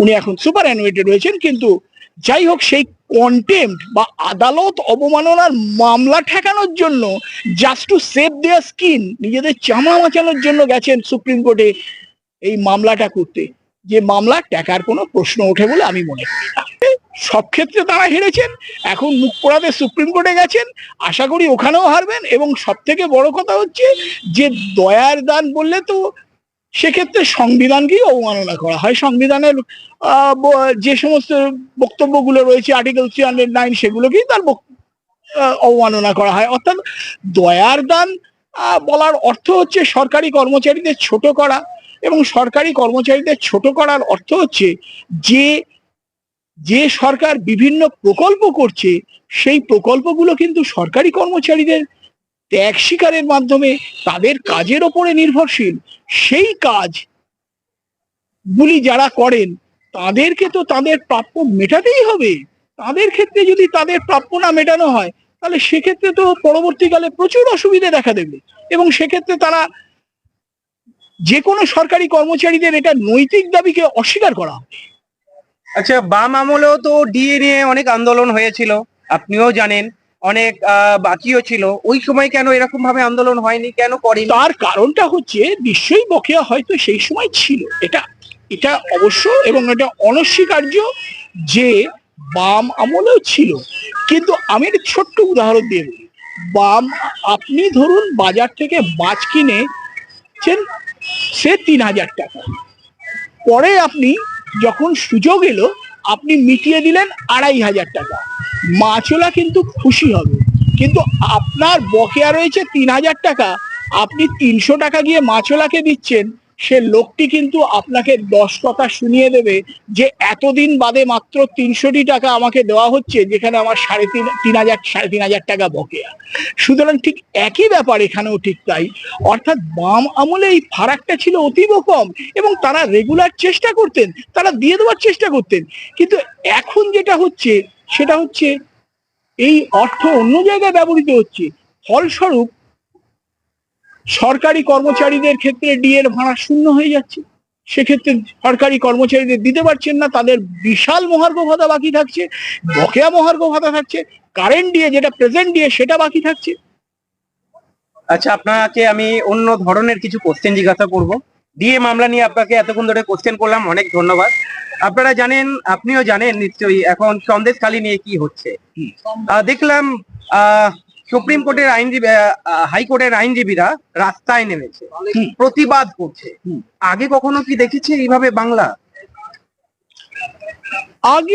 উনি এখন সুপার অ্যানুয়েটেড রয়েছেন কিন্তু যাই হোক সেই কন্টেম্প বা আদালত অবমাননার মামলা ঠেকানোর জন্য just to save their skin নিজেদের চামা বাঁচানোর জন্য গেছেন সুপ্রিম কোর্টে এই মামলাটা করতে। যে মামলা টাকার কোনো প্রশ্ন ওঠে বলে আমি মনে করি সব ক্ষেত্রে তারা হেরেছেন, এখন মুখ পোড়াতে সুপ্রিম কোর্টে গেছেন, আশা করি ওখানেও হারবেন, এবং সব থেকে বড় কথা হচ্ছে যে দয়ার দান বললে তো সেক্ষেত্রে সংবিধানকেই অবমাননা করা হয়। সংবিধানের যে সমস্ত বক্তব্যগুলো রয়েছে আর্টিকেল থ্রি হান্ড্রেড নাইন সেগুলোকেই তার অবমাননা করা হয়। অর্থাৎ দয়ার দান বলার অর্থ হচ্ছে সরকারি কর্মচারীদের ছোট করা এবং সরকারি কর্মচারীদের ছোট করার অর্থ হচ্ছে যে যে সরকার বিভিন্ন প্রকল্প করছে, সেই প্রকল্পগুলো কিন্তু সরকারি কর্মচারীদের ত্যাগ স্বীকারের মাধ্যমে তাদের কাজের ওপরে নির্ভরশীল। সেই কাজ গুলি যারা করেন, তাদেরকে তো তাদের প্রাপ্য মেটাতেই হবে। তাদের ক্ষেত্রে যদি তাদের প্রাপ্য না মেটানো হয়, তাহলে সেক্ষেত্রে তো পরবর্তীকালে প্রচুর অসুবিধা দেখা দেবে। এবং সেক্ষেত্রে তারা যে কোনো সরকারি কর্মচারীদের এটা নৈতিক দাবিকে অস্বীকার করা আচ্ছা বাম আমলেও তো ডিএ নিয়ে অনেক আন্দোলন হয়েছিল। আপনিও জানেন অনেক বাকিও ছিল। ওই সময় কেন এরকম ভাবে আন্দোলন হয়নি? কেন করেনি? তার কারণটা হচ্ছে, নিশ্চয়ই বকেয়া হয়তো সেই সময় ছিল। এটা এটা অবশ্য এবং এটা অনস্বীকার্য যে বাম আমলেও ছিল। কিন্তু আমি একটা ছোট্ট উদাহরণ দিয়ে বলি। বাম, আপনি ধরুন বাজার থেকে মাছ কিনেছেন সে তিন হাজার টাকা। পরে আপনি যখন সুযোগ এলো আপনি মিটিয়ে দিলেন আড়াই হাজার টাকা। মাছওয়ালা কিন্তু খুশি হবে। কিন্তু আপনার বকেয়া রয়েছে তিন হাজার টাকা। আপনি তিনশো টাকা গিয়ে মাছওয়ালাকে দিচ্ছেন। সে লোকটি কিন্তু আপনাকে দশ কথা শুনিয়ে দেবে যে এতদিন বাদে মাত্র তিনশোটি টাকা আমাকে দেওয়া হচ্ছে, যেখানে আমার সাড়ে তিন তিন হাজার, সাড়ে তিন হাজার টাকা বকেয়া। সুতরাং ঠিক একই ব্যাপার এখানেও ঠিক তাই। অর্থাৎ বাম আমলে এই ফারাকটা ছিল অতীব কম এবং তারা রেগুলার চেষ্টা করতেন, তারা দিয়ে দেওয়ার চেষ্টা করতেন। কিন্তু এখন যেটা হচ্ছে, সেটা হচ্ছে এই অর্থ অন্য জায়গায় ব্যবহৃত হচ্ছে। ফলস্বরূপ সরকারি কর্মচারীদের ক্ষেত্রে ডিএর ভাড়া শূন্য হয়ে যাচ্ছে। সেক্ষেত্রে সরকারি কর্মচারীদের দিতে পারছেন না তাদের বিশাল মহার্ঘ ভাতা বাকি থাকছে বকেয়া মহার্ঘ ভাতা থাকছে কারেন্ট ডিএ যেটা প্রেজেন্ট ডিএ সেটা বাকি থাকছে। আচ্ছা আপনাকে আমি অন্য ধরনের কিছু কোশ্চেন জিজ্ঞাসা করব। ডিএ মামলা নিয়ে আপনাকে এতক্ষণ ধরে কোশ্চেন করলাম অনেক ধন্যবাদ। আপনারা জানেন আপনিও জানেন নিশ্চয়ই এখন সন্দেশখালী নিয়ে কি হচ্ছে। আহ, দেখলাম আহ, সুপ্রিম কোর্টের আইনজীবী হাইকোর্টের আইনজীবীরা রাস্তায় নেমেছে। প্রতিবাদ করছে। আগে কখনো কি দেখেছে এইভাবে বাংলা? আগে